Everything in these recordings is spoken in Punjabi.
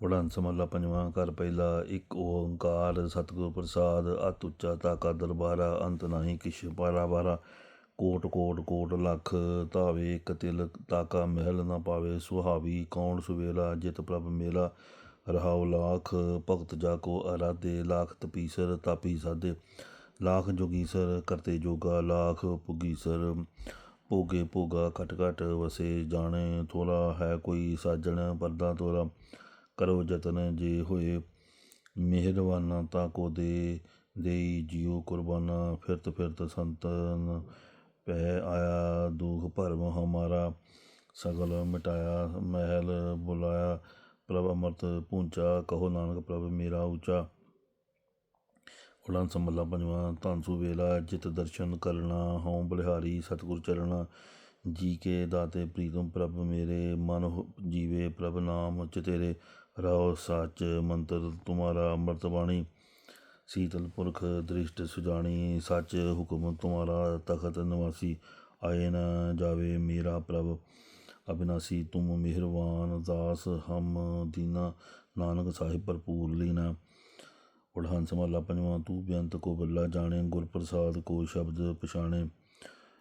ਵਡਹੰਸ ਮਹੱਲਾ ਪੰਜਵਾਂ ਘਰ ਪਹਿਲਾ, ਇੱਕ ਓੰਕਾਰ, ਸਤਿਗੁਰ ਪ੍ਰਸਾਦ, ਅਤ ਉੱਚਾ ਤਾਕਾ ਦਰਬਾਰਾ, ਅੰਤ ਨਾਹੀ ਕਿਛ ਪਾਰਾ ਬਾਰਾ, ਕੋਟ ਕੋਟ ਕੋਟ ਲੱਖ, ਧਾਵੇ ਇੱਕ ਤਿਲ ਤਾਕਾ ਮਹਿਲ ਨਾ ਪਾਵੇ, ਸੁਹਾਵੀ ਕੌਣ ਸੁਵੇਲਾ, ਜਿਤ ਪ੍ਰਭ ਮੇਲਾ, ਰਹਾਉ ਲਾਖ, ਭਗਤ ਜਾ ਕੋ ਅਰਾਧੇ, ਲਾਖ ਤਪੀਸਰ ਤਾਪੀ ਸਾਦੇ ਲਾਖ ਜੋਗੀਸਰ ਕਰਤੇ ਜੋਗਾ, ਲਾਖ ਪੁਗੀਸਰ ਭੋਗੇ ਭੋਗਾ ਘਟ ਘਟ ਵਸੇ ਜਾਣੇ, ਥੋੜਾ ਹੈ ਕੋਈ ਸਾਜਣ, ਪਰਦਾ ਤੋਰਾ ਕਰੋ ਜਤਨ ਜੇ ਹੋਏ। ਮਿਹਰਬਾਨਾ ਤਾ ਕੋ ਦੇ ਦੇਈ ਜਿਉ ਕੁਰਬਾਨਾ। ਫਿਰਤ ਫਿਰਤ ਸੰਤਨ ਪੈ ਆਇਆ ਦੁਖ ਭਰਮ ਹਮਾਰਾ। ਸਗਲ ਮਿਟਾਇਆ ਮਹਿਲ ਬੁਲਾਇਆ। ਪ੍ਰਭ ਅਮਰਤ ਪੂੰਚਾ ਕਹੋ ਨਾਨਕ ਪ੍ਰਭ ਮੇਰਾ ਉੱਚਾ। ਉਡਾਨ ਸੰਭਲਾ ਪੰਜਵਾਂ ਧੰਸੂ ਵੇਲਾ, ਜਿਤ ਦਰਸ਼ਨ ਕਰਨਾ, ਹਉ ਬਲਿਹਾਰੀ ਸਤਿਗੁਰ ਚਰਣਾ। ਜੀ ਕੇ ਦਾਤੇ ਪ੍ਰੀਤਮ ਪ੍ਰਭ ਮੇਰੇ, ਮਨ ਜੀਵੇ ਪ੍ਰਭ ਨਾਮ ਚਤੇਰੇ। ਰਾਉ ਸੱਚ, ਮੰਤਰ, ਤੁਮਾਰਾ ਅੰਮ੍ਰਿਤ ਬਾਣੀ ਸੀਤਲ, ਪੁਰਖ, ਦ੍ਰਿਸ਼ਟ, ਸੁਜਾਣੀ, ਸੱਚ ਹੁਕਮ, ਤੁਮਾਰਾ, ਤਖਤ, ਨਿਵਾਸੀ, ਆਏ ਨਾ ਜਾਵੇ ਮੇਰਾ ਪ੍ਰਭ। ਅਬਿਨਾਸੀ, ਤੁਮ ਮਿਹਰਵਾਨ ਦਾਸ, ਹਮ ਦੀਨਾ, ਨਾਨਕ ਸਾਹਿਬ ਭਰਪੂਰ ਲੀਨਾ। ਉਡਹੰਸ ਮਹਲਾ ਪੰਜਵਾਂ, ਤੂੰ ਬੇਅੰਤ ਕੋ ਬੱਲਾ ਜਾਣੇ ਗੁਰ ਪ੍ਰਸਾਦ ਕੋ ਸ਼ਬਦ ਪਛਾਣੇ।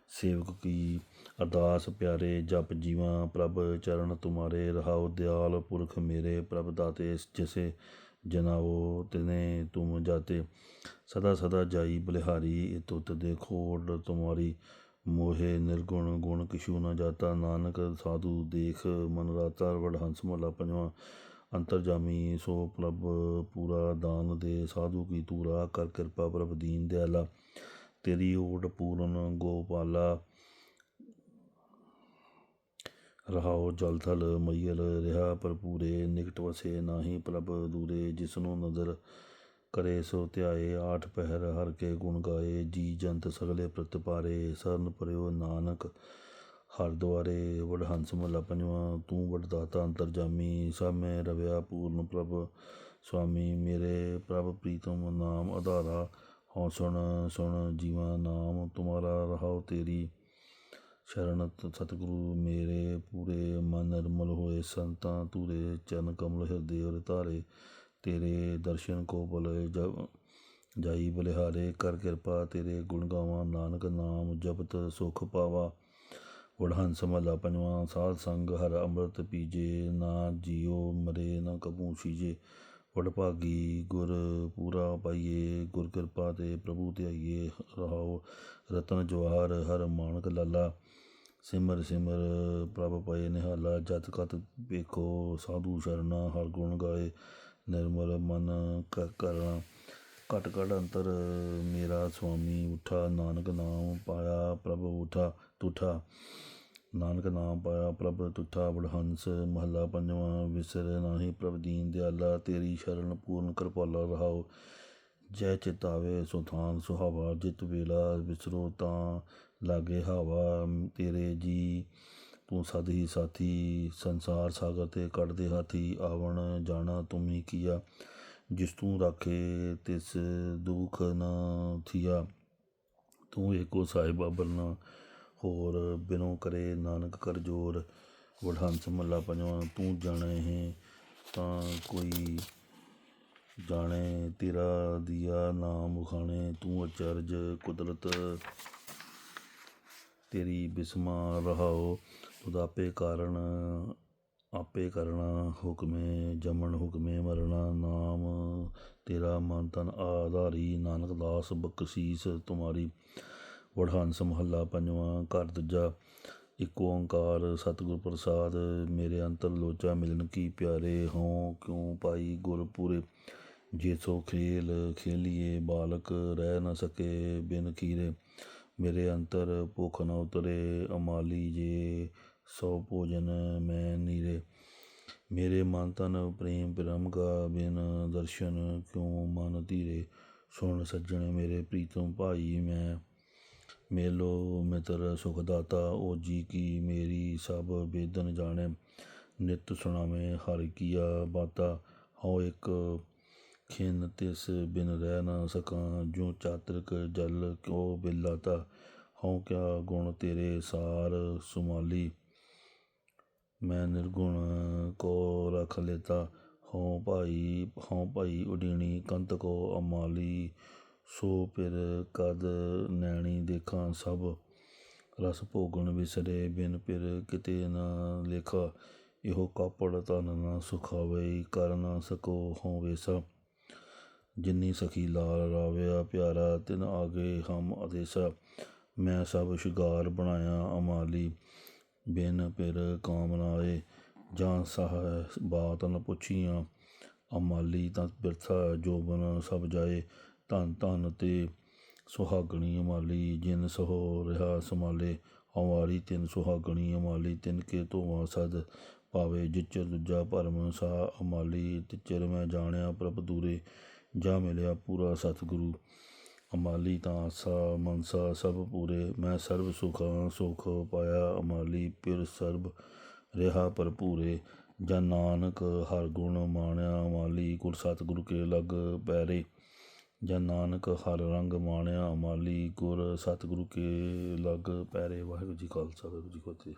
ਸੇਵਕ ਕੀ? ਅਰਦਾਸ ਪਿਆਰੇ, ਜਪ ਜੀਵਾਂ, ਪ੍ਰਭ ਚਰਨ ਤੁਮਾਰੇ, ਰਹਾਉ ਦਿਆਲ ਪੁਰਖ ਮੇਰੇ, ਪ੍ਰਭ ਦਾਤੇ ਜਿਸੇ ਜਨਾਵੋ ਤਿਨੇ ਤੁਮ ਜਾਤੇ। ਸਦਾ ਸਦਾ ਜਾਈ ਬਲਿਹਾਰੀ ਤੁਤ ਦੇ ਖੋੜ ਤੁਮਾਰੀ। ਮੋਹੇ ਨਿਰਗੁਣ ਗੁਣ ਕਿਛੂ ਨ ਜਾਤਾ, ਨਾਨਕ ਸਾਧੂ ਦੇਖ ਮਨ ਰਾਤਾ ਵਡਹੰਸ ਮਹਲਾ ਪੰਜਵਾਂ। ਅੰਤਰਜਾਮੀ ਸੋ ਪ੍ਰਭ ਪੂਰਾ ਦਾਨ ਦੇ, ਸਾਧੂ ਕੀ ਤੂਰਾ, ਕਰ ਕਿਰਪਾ ਪ੍ਰਭ ਦੀਨ ਦਿਆਲਾ। ਤੇਰੀ ਓਟ ਪੂਰਨ ਗੋਪਾਲਾ। ਰਹਾਉ ਜਲ ਮਈਲ, ਰਿਹਾ ਭਰਪੂਰੇ, ਨਿਕਟ ਵਸੇ ਨਾਹੀ ਪ੍ਰਭ ਦੂਰੇ, ਜਿਸਨੂੰ ਨਜ਼ਰ ਕਰੇ ਸੋ ਧਿਆਏ, ਆਠ ਪਹਿਰ ਹਰ ਕੇ ਗੁਣ ਗਾਏ, ਜੀ ਜੰਤ ਸਗਲੇ ਪ੍ਰਤਪਾਰੇ ਸਰਨ ਪਰਿਓ ਨਾਨਕ ਹਰ ਦੁਆਰੇ ਵਡਹੰਸ ਮਲਾ ਪੰਜਵਾਂ, ਤੂੰ ਵਡਦਾਤਾ ਅੰਤਰਜਾਮੀ ਸਭ ਮੈਂ ਰਵਿਆ ਪੂਰਨ ਪ੍ਰਭ ਸੁਆਮੀ, ਮੇਰੇ ਪ੍ਰਭ ਪ੍ਰੀਤਮ ਨਾਮ ਆਧਾਰਾ ਹਉ ਸੁਣ ਸੁਣ, ਜੀਵਾ ਨਾਮ ਤੁਮਾਰਾ ਰਹਾਉ ਤੇਰੀ। ਸ਼ਰਨ ਸਤਿਗੁਰੂ ਮੇਰੇ ਪੂਰੇ ਮਨ ਨਿਰਮਲ ਹੋਏ ਸੰਤਾਂ ਤੂਰੇ ਚਰਨ ਕਮਲ ਹਿਰਦੇ ਔਰ ਧਾਰੇ, ਤੇਰੇ ਦਰਸ਼ਨ ਕੋ ਬਲੇ ਜਬ ਜਾਈ ਬਲਿਹਾਰੇ, ਕਰ ਕਿਰਪਾ ਤੇਰੇ ਗੁਣ ਗਾਵਾਂ, ਨਾਨਕ ਨਾਮ ਜਪਤ ਸੁਖ ਪਾਵਾ। ਵਡਹੰਸ ਮਹਲਾ ਪੰਜਵਾਂ, ਸਾਧ ਸੰਗ ਹਰ ਅੰਮ੍ਰਿਤ ਪੀਜੇ, ਨਾ ਜੀਉ ਮਰੇ, ਨਾ ਕਬੂ ਸੀਜੇ। ਵਡਭਾਗੀ ਗੁਰ ਪੂਰਾ ਪਾਈਏ, ਗੁਰ ਕਿਰਪਾ ਤੇ ਪ੍ਰਭੂ ਧਿਆਈਏ ਰਹਾਉ ਰਤਨ ਜਵਾਹਰ ਹਰ ਮਾਨਕ ਲਾਲਾ। ਸਿਮਰ ਸਿਮਰ ਪ੍ਰਭ ਪਏ ਨਿਹਾਲਾ, ਜਤ ਕਤ ਵੇਖੋ ਸਾਧੂ ਸ਼ਰਨਾ, ਹਰ ਗੁਣ ਗਾਏ ਨਿਰਮਲ ਮਨ ਕਰਨਾ ਘਟ ਘਟ ਅੰਤਰ ਮੇਰਾ ਸੁਆਮੀ, ਉਠਾ ਨਾਨਕ ਨਾਮ ਪਾਇਆ, ਪ੍ਰਭ ਉਠਾ, ਤੁਠਾ। ਨਾਨਕ ਨਾਮ ਪਾਇਆ ਪ੍ਰਭ ਤੁਠਾ ਬੜਹੰਸ ਮਹੱਲਾ ਪੰਜਵਾਂ, ਵਿਸਰ ਨਾਹੀ ਪ੍ਰਭ ਦੀਨ ਦਿਆਲਾ, ਤੇਰੀ ਸ਼ਰਨ ਪੂਰਨ ਕਿਰਪਾਲਾ ਰਹਾਓ ਜੈ ਚਿਤਾਵੇ ਸੁਥਾਨ ਸੁਹਾਵਾ, ਜਿਤ ਵੇਲਾ ਵਿਸਰੋ ਤਾਂ ਲਾਗੇ ਹਵਾ। ਤੇਰੇ ਜੀ, ਤੂੰ ਸਦ ਹੀ ਸਾਥੀ, ਸੰਸਾਰ ਸਾਗਰ ਤੇ ਕੱਢਦੇ ਹਾਥੀ, ਆਵਣ ਜਾਣਾ ਤੁਮੀ ਕੀਆ। ਜਿਸ ਤੂੰ ਰਾਖੇ ਤਿਸ ਦੁਖ ਨਾ ਥੀਆ, ਤੂੰ ਏਕੋ ਸਾਹਿਬ ਬਲਨਾ ਹੋਰ ਬਿਨੋ ਕਰੇ ਨਾਨਕ ਕਰ ਜੋਰ ਵਡਹੰਸ ਮੱਲਾ ਪੰਜਵਾਂ, ਤੂੰ ਜਾਣੇ ਹੈ ਤਾਂ ਕੋਈ ਜਾਣੇ, ਤੇਰਾ ਦੀਆ ਨਾਮ ਉਖਾਣੇ, ਤੂੰ ਅਚਰਜ ਕੁਦਰਤ ਤੇਰੀ ਬਿਸਮਾ ਰਹਾਓ ਤੁਧ ਆਪੇ ਕਾਰਨ ਆਪੇ ਕਰਨਾ ਹੁਕਮੇ ਜਮਨ ਹੁਕਮੇ ਮਰਨਾ ਨਾਮ ਤੇਰਾ ਮਨ ਤਨ ਆਧਾਰੀ, ਨਾਨਕ ਦਾਸ ਬਖਸ਼ੀਸ ਤੁਮਾਰੀ। ਵਡਹੰਸ ਮਹੱਲਾ ਪੰਜਵਾਂ, ਘਰ ਦੂਜਾ, ਇੱਕ ਓੰਕਾਰ, ਸਤਿਗੁਰ ਪ੍ਰਸਾਦ, ਮੇਰੇ ਅੰਤਰ ਲੋਚਾ ਮਿਲਨ ਕੀ ਪਿਆਰੇ ਹੋਂ? ਕਿਉ ਪਾਈ ਗੁਰਪੁਰੇ? ਜੇ ਸੋ ਖੇਲ ਖੇਲੀਏ, ਬਾਲਕ ਰਹਿ ਨਾ ਸਕੇ ਬਿਨ ਖੀਰੇ ਮੇਰੇ ਅੰਤਰ ਭੁਖ ਨ ਉਤਰੇ, ਅਮਾਲੀ ਜੇ ਸੋ ਭੋਜਨ ਮੈਂ ਨੀਰੇ। ਮੇਰੇ ਮਨ ਤਨ ਪ੍ਰੇਮ ਪ੍ਰਮ ਕਾ ਬਿਨ ਦਰਸ਼ਨ, ਕਿਉ ਮਨ ਧੀਰੇ? ਸੁਣ ਸੱਜਣ ਮੇਰੇ ਪ੍ਰੀਤਮ ਭਾਈ, ਮੈਂ ਮੇਲੋ ਮਿਤਰ ਸੁਖ ਦਾਤਾ ਓ ਜੀ ਕੀ ਮੇਰੀ ਸਭ ਬੇਦਨ ਜਾਣੇ। ਨਿਤ ਸੁਣਾਵੇਂ ਹਰਿ ਕੀਆ ਬਾਤਾ, ਹਉ ਇੱਕ ਖਿਨ ਤਿਸ ਬਿਨ ਰਹਿ ਨਾ ਸਕਾਂ। ਜੋ ਚਾਤ੍ਰਿਕ ਜਲ ਕਿਉ ਬਿਲਾਤਾ, ਹਉ ਕਿਆ ਗੁਣ ਤੇਰੇ ਸਾਰ ਸੁਮਾਲੀ। ਮੈਂ ਨਿਰਗੁਣ ਕੋ ਰਖ ਲੇਤਾ, ਹਉ ਭਾਈ ਹਉ ਭਾਈ ਉਡੀਣੀ ਕੰਤ ਕੋ ਅਮਾਲੀ। ਸੋ ਪਿਰ ਕਦ ਨੈਣੀ ਦੇਖਾਂ ਸਭ, ਰਸ ਭੋਗਣ ਵਿਸਰੇ ਬਿਨ ਪਿਰ ਕਿਤੇ ਨਾ ਲੇਖਾ। ਇਹੋ ਕਾਪੜ ਤਨ ਨਾ ਸੁਖਾਵੇ, ਕਰ ਨਾ ਸਕੋ ਹੋਵੇ ਵੇਸਾ ਜਿਨੀ ਸਖੀ ਲਾਲ ਰਾਵਿਆ ਪਿਆਰਾ, ਤਿਨ ਆਗੇ ਹਮ ਅਦੇਸਾ। ਮੈਂ ਸਭ ਸ਼ਿਗਾਰ ਬਣਾਇਆ ਅਮਾਲੀ, ਬਿਨ ਪਿਰ ਕਾਮਨਾਏ ਜਾਂ ਸਹ ਬਾਤ ਨ ਪੁੱਛੀਆਂ, ਅਮਾਲੀ ਤਾਂ ਬਿਰਥਾ ਜੋਬਨ ਸਭ ਜਾਏ। ਧਨ ਧਨ ਤੇ ਸੁਹਾਗਣੀ ਅਮਾਲੀ, ਜਿਨ ਸਹੋ ਰਿਹਾ ਸਮਾਲੇ ਹਵਾਰੀ ਤਿੰਨ ਸੁਹਾਗਣੀ ਅਮਾਲੀ, ਤਿਨ ਕੇ ਧੋਵਾ ਸਦ ਪਾਵੇ ਜਿਚਰ ਦੂਜਾ ਭਰਮ ਸਾ ਅਮਾਲੀ, ਤਿਚਰ ਮੈਂ ਜਾਣਿਆ ਪ੍ਰਭ ਦੂਰੇ, ਜਾ ਮਿਲਿਆ ਪੂਰਾ ਸਤਿਗੁਰੂ। ਅਮਾਲੀ ਤਾਂ ਆਸਾ, ਮਨਸਾ ਸਭ ਪੂਰੇ, ਮੈਂ ਸਰਬ ਸੁਖਾਂ, ਸੁਖ ਪਾਇਆ ਅਮਾਲੀ, ਪਿਰ ਸਰਬ ਰਿਹਾ ਭਰਪੂਰੇ। ਜਨ ਨਾਨਕ ਹਰ ਗੁਣ ਮਾਣਿਆ ਅਮਾਲੀ, ਗੁਰ ਸਤਿਗੁਰ ਕੇ ਲਗ ਪੈਰੇ। ਜਨ ਨਾਨਕ ਹਰ ਰੰਗ ਮਾਣਿਆ ਅਮਾਲੀ ਗੁਰ ਸਤਿਗੁਰੂ ਕੇ ਲਗ ਪੈਰੇ, ਵਾਹਿਗੁਰੂ ਜੀ ਖਾਲਸਾ, ਵਾਹਿਗੁਰੂ ਜੀ ਕੀ ਫਤਿਹ।